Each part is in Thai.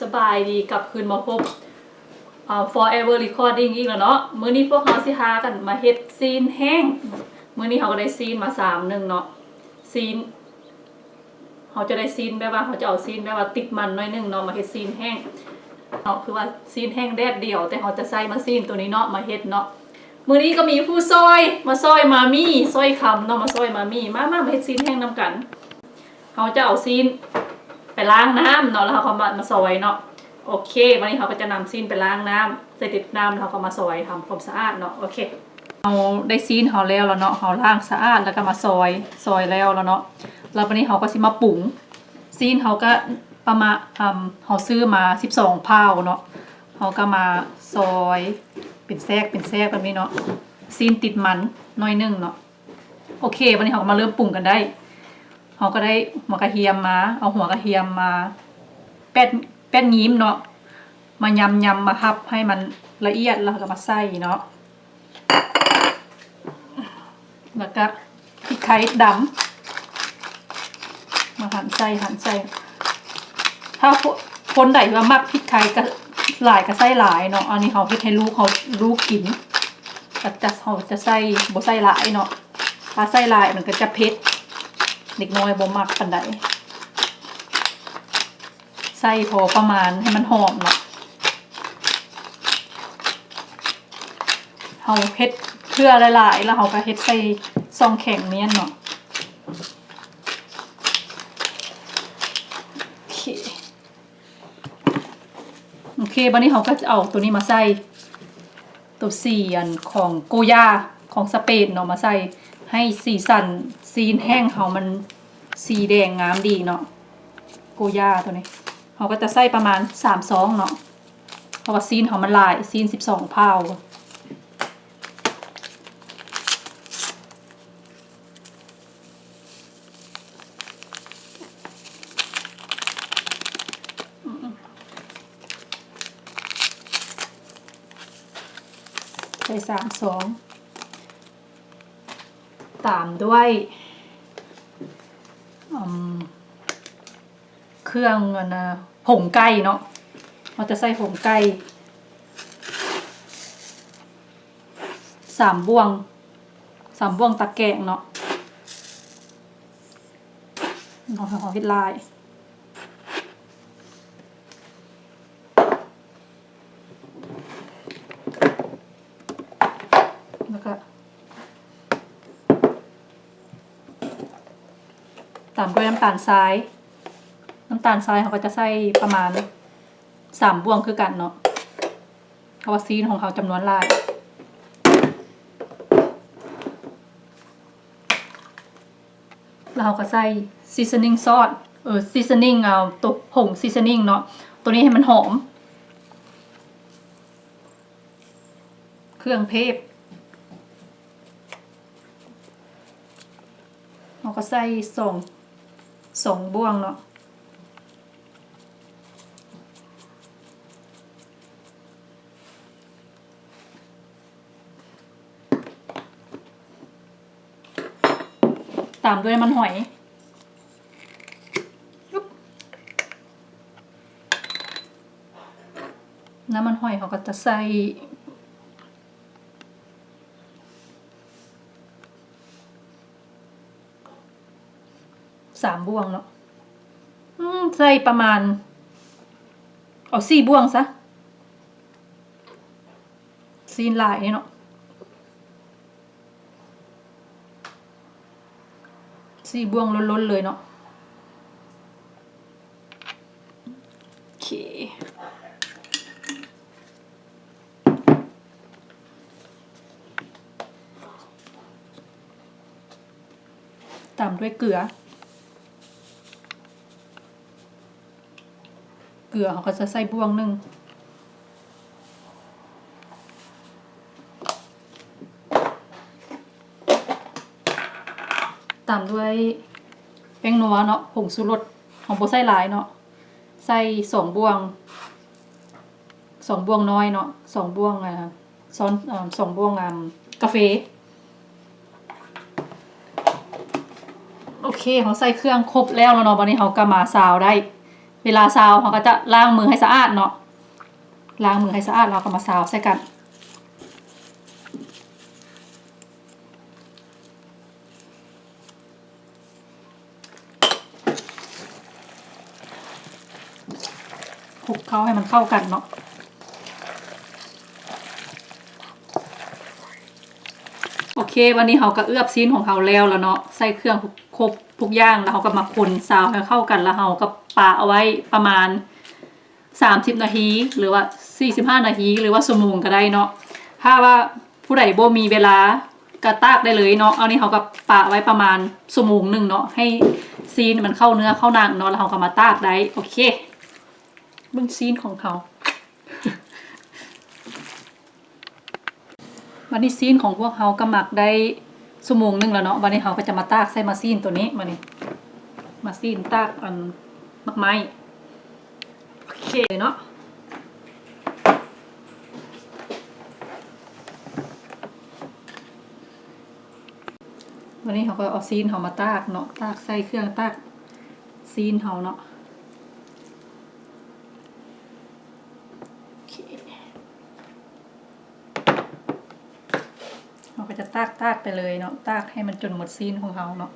สบายดีกลับคืนมาพบอ่า forever recording อีกแล้วเนาะมื้อนี้พวกเราสิหากันมาเฮ็ดซีนแห้ง มื้อนี้เขาก็ได้ซีนมาสามหนึ่งเนาะซีนเขาจะได้ซีนแบบว่าเขาจะเอาซีนแบบว่าติดมันหน้อยหนึงเนาะมาเฮ็ดซีนแห้งเนาะคือว่าซีนแห้งแดดเดียว แต่เขาจะใส่มาซีนตัวนี้เนาะมาเฮ็ดเนาะมื้อนี้ก็มีผู้ซอยมาซอยมามี่ซอยคำเนาะมาซอยมามี่มามามาเฮ็ดซีนแห้งนำกันเขาจะเอาซีน ไปล้างน้ำเนาะแล้วเขาก็มามาซอยเนาะโอเค วันนี้เขาก็จะนำซีนไปล้างน้ำใส่ติดน้ำแล้วเขาก็มาซอยทำความสะอาดเนาะโอเคเอาได้ซีนเขาแล้วแล้วเนาะเขาล้างสะอาดแล้วก็มาซอยซอยแล้วแล้วเนาะแล้ววันนี้เขาก็สิมาปรุงซีนเขาก็ประมาณเขาซื้อมา 12พาวเนาะเขาก็มาซอยเป็นแทรกเป็นแทรกแบบนี้เนาะซีนติดมันน้อยนึงเนาะโอเค วันนี้เขาก็มาเริ่มปรุงกันได้ เขาก็ได้หัวกระเทียมมา เอาหัวกระเทียมมา แป้นแป้นยิ้มเนาะมายำยำมาพับให้มันละเอียดแล้วก็มาใส่เนาะแล้วก็พริกไทยดำมาหั่นใส่หั่นใส่ถ้าคนใดว่ามักพริกไทยก็หลายก็ใส่หลายเนาะอันนี้เขาเฮ็ดให้ลูกเขาลูกกินแต่จะเขาจะใส่บ่ใส่หลายเนาะถ้าใส่หลายมันก็จะเผ็ด เด็กน้อยบ่มักปานใดใส่พอประมาณให้มันหอมเนาะเฮาเฮ็ดเพื่อหลายๆ แล้วเฮาก็เฮ็ดใส่ซองแข็งเมียนเนาะโอเคโอเคบัดนี้เฮาก็จะเอาตัวนี้มาใส่ตัวสี่อันของโกยาของสเปนเนาะมาใส่ ให้สีสันซีนแห้งเขามันสีแดงงามดีเนาะโกย่าตัวนี้เขาก็จะใส่ประมาณสามซองเนาะเพราะว่าซีนเขามันลายซีนสิบสองพาวใส่สามซอง ตามด้วยเครื่องอันะผงไก่เนาะเราจะใส่ผงไก่สามบ่วงสามบ่วงตะแกงเนาะเราขอเฮ็ดลาย แล้วก็ ตามด้วยน้ำตาลทราย น้ำตาลทรายเขาก็จะใส่ประมาณสามบ่วงคือกันเนาะเพราะว่าซีนของเขาจำนวนหลายแล้วเราก็ใส่ซีซันนิ่งซอสเออซีซันนิ่งเอาตัวผงซีซันนิ่งเนาะตัวนี้ให้มันหอม เครื่องเทศเราก็ใส่สอง สองบ่วงเนาะตามด้วยน้ำมันหอยน้ำมันหอยเขาก็จะใส่ สามบ่วงเนาะใส่ประมาณ เอาสี่บ่วงซะซีนลายเนาะสี่บ่วงล้นๆเลยเนาะโอเคตามด้วยเกลือ เก ลือเขาก็จะใส่บ่วงหนึ่งตามด้วยแป้งนัวเนาะผงชูรสของโบใส่หลายเนาะใส่สองบ่วงสองบ่วงน้อยเนาะสองบ่วงอ่าซ้อนอสองบ่วงอ่ากาแฟโอเคเขาใส่เครื่องครบแล้วแล้วเนาะวันนี้เขาก็มาซาวได้ เวเวลาซาวเขาก็จะล้างมือให้สะอาดเนาะล้างมือให้สะอาดเราก็มาซาวใส่กันคลุกเข้าให้มันเข้ากันเนาะโอเค วันนี้เขาก็เอื้อบซีนของเขาแล้วแล้วเนาะใส่เครื่องครบทุกอย่างแล้วเขาก็มาคนซาวให้เข้ากันแล้วเขาก็ ปาเอาไว้ประมาณ 30 นาที หรือว่า 45 นาที หรือว่าชั่วโมงก็ได้เนาะถ้าว่าผู้ใดบ่มีเวลากระตากได้เลยเนาะเอานี่เขาก็ปาไว้ประมาณชั่วโมงหนึ่งเนาะให้ซีนมันเข้าเนื้อเข้าหนังเนาะแล้วเขาก็มาตากได้โอเคเบึ้งซีนของเขาวันนี้ซีนของพวกเขาก็หมักได้ชั่วโมงหนึ่งแล้วเนาะวันนี้เขาก็จะมาตากใส่มาซีนตัวนี้มานี่มาซีนตากอัน มักไม้โอเคเนาะวันนี้เขาก็เอาซีนเขามาตากเนาะตากใส่เครื่องตากซีนเขาเนาะโอเคเราก็จะตากตากไปเลยเนาะตากให้มันจนหมดซีนของเขาเนาะ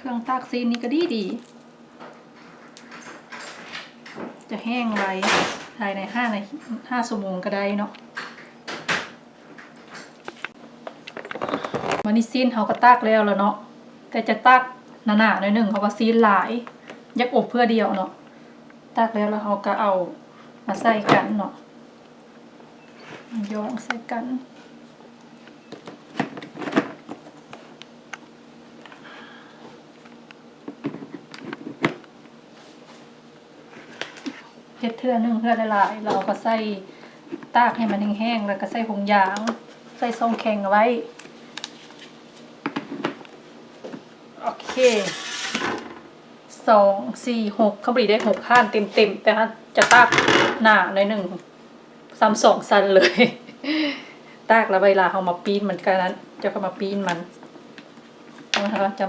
เครื่องตากซีนนี่ก็ดีดี จะแห้งไวภายในห้าในห้าชั่วโมงก็ได้เนาะวันนี้ซีนเขาก็ตากแล้วแล้วเนาะแต่จะตากหนาๆหน่อยหนึ่งเขาก็ซีนหลาย ยักอบเพื่อเดียวเนาะตากแล้วแล้วเขาก็เอามาใส่กันเนาะย้อนใส่กัน ฮ็ดเทื่อหนึงเทื่อหลาย เราก็ใส่ตากให้มันแห้งๆแล้วก็ใส่ผงยาง ใส่ซองแข็งไว้ โอเคสองสี่หกเขาบรีได้หกข้านเต็มเต็มๆ แต่ถ้าจะตากหนาหน่อยหนึ่งซ้ำสองซันเลย ตากแล้วเวลาเขามาปีนมันกันนั้น จะก็มาปีนมันนะคะจะ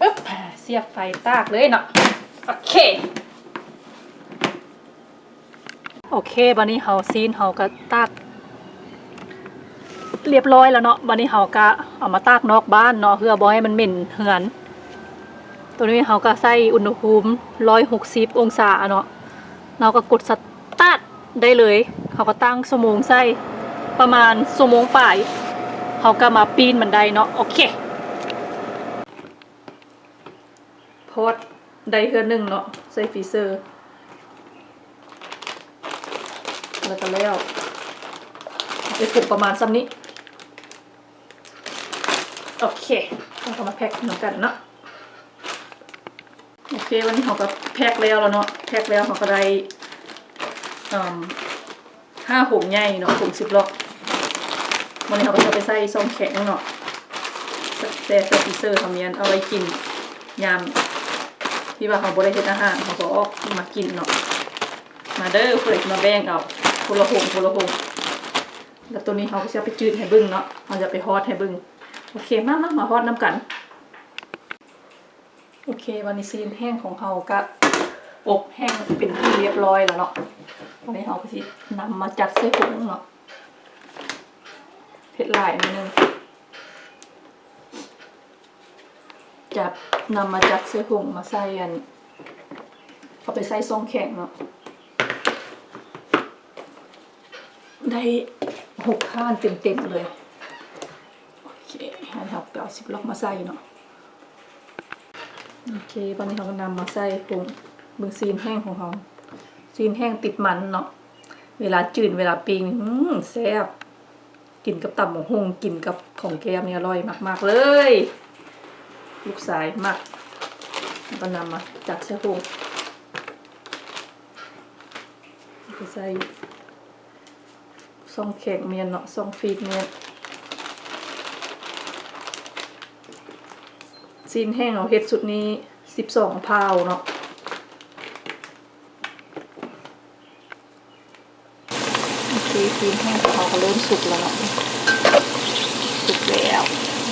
ปึ๊บเสียบไฟตากเลยเนาะโอเค โอเคบันนี้เฮาซีนเฮาก็ตากเรียบร้อยแล้วเนาะบันนี้เฮาก็เอามาตากนอกบ้านเนาะเพื่อบ่ให้มันเหม็นเหือน ตัวนี้เฮาก็ใส่อุณหภูมิ160องศาเนาะเราก็กดสตาร์ทได้เลยเฮาก็ตั้งชั่วโมงใส่ประมาณชั่วโมงปลายเฮาก็มาปีนมันไดเนาะโอเคพอดได้เฮือนหนึงเนาะใส่ฟีเซอร์ แล้วก็แล้วจะปลูกประมาณซ้ำนี้ โอเคเราก็มาแพ็คเหมือนกันเนาะโอเค วันนี้เขาก็แพ็คแล้วแล้วเนาะแพ็คแล้วเขาก็ได้อืมห้าผงใหญ่เนาะผงสิบล็อกวันนี้เขาก็จะไปใส่ซองแข็งเนาะแต่ใส่ฟรีเซอร์ทำเนียนเอาไว้กินยามที่ว่าเขาบริเฮ็ดอาหารเขาก็ออกมากินเนาะมาเด้อเพื่อมาแบ่งเอา คนละหงคนละหงแล้วตัวนี้เขาก็จะไปจืดให้บึ้งเนาะเขาจะไปฮอดให้บึ้งโอเคมากมากมาฮอดน้ำกัน โอเควันนี้ซีนแห้งของเขาก็อบแห้งเป็นที่เรียบร้อยแล้วเนาะวันนี้เขาก็สินำมาจัดใส่ถุงเนาะเผ็ดหลายนิดนึงจับนำมาจัดใส่ถุงมาใส่อันเอาไปใส่ซองแข็งเนาะ ได้หกข้านเต็มๆเลย โอเคให้เราไปเอาสิบล็อกมาใส่เนาะ โอเค ตอนนี้เราก็นำมาใส่ผงมึงซีนแห้งของเขาซีนแห้งติดมันเนาะ เวลาจืดเวลาปิ้งแซ่บกินกับตับหมูหงกินกับของแก้มเนี่ยอร่อยมาก ๆ เลย ลูกสายมากแล้วก็นำมาจัดใส่ผงไปใส่ ซองแข็งเมียนเนาะซองฟีดเมียนซีนแห้งเอาเฮ็ดสุดนี้สิบสองพาวเนาะโอเคซีนแห้งเขาก็เริ่มสุกแล้วเนาะสุกแล้ว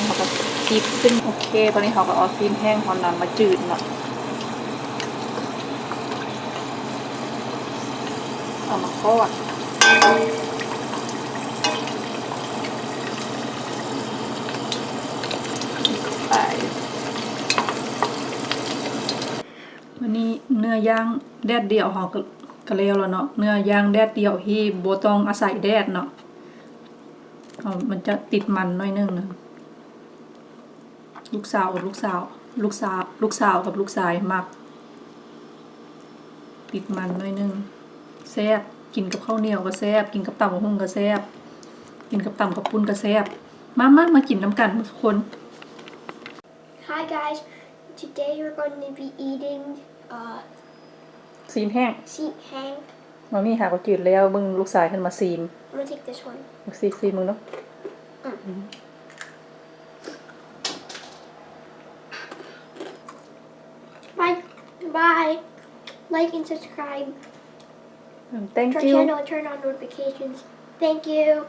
เขาก็ซีบซึ่งโอเค ตอนนี้เขาก็เอาซีนแห้งของนั้นมาจืดเนาะเอามาทอดไปวั นนี้เนื้อย่างแดดเดียวเขาก็ก็แล้วแล้วเนาะเนื้อย่างแดดเดียวที่โบตองอาศัยแดดเนาะมันจะติดมันน้อยนึงนะลูกสาวกับลูกสาว ลูกสาว ลูกสาวกับลูกชายมัก ติดมันน้อยนึงแซ่บกินกับข้าวเหนียวก็แซ่บกินกับตำบักหุ่งก็แซ่บกินกับตำกับปุ้นก็แซ่บมามามากินน้ำกันทุกคน Hi guys, today we're going to be eating uh, ซีนแห้ง seat hang. มามีหาก็จืดแล้วมึงลูกชายขึ้นมาซีม I'm gonna take this one. ลูกซีซีมึงเนาะ Bye, bye. Like and subscribe. thank to our you channel and turn on notifications. Thank you.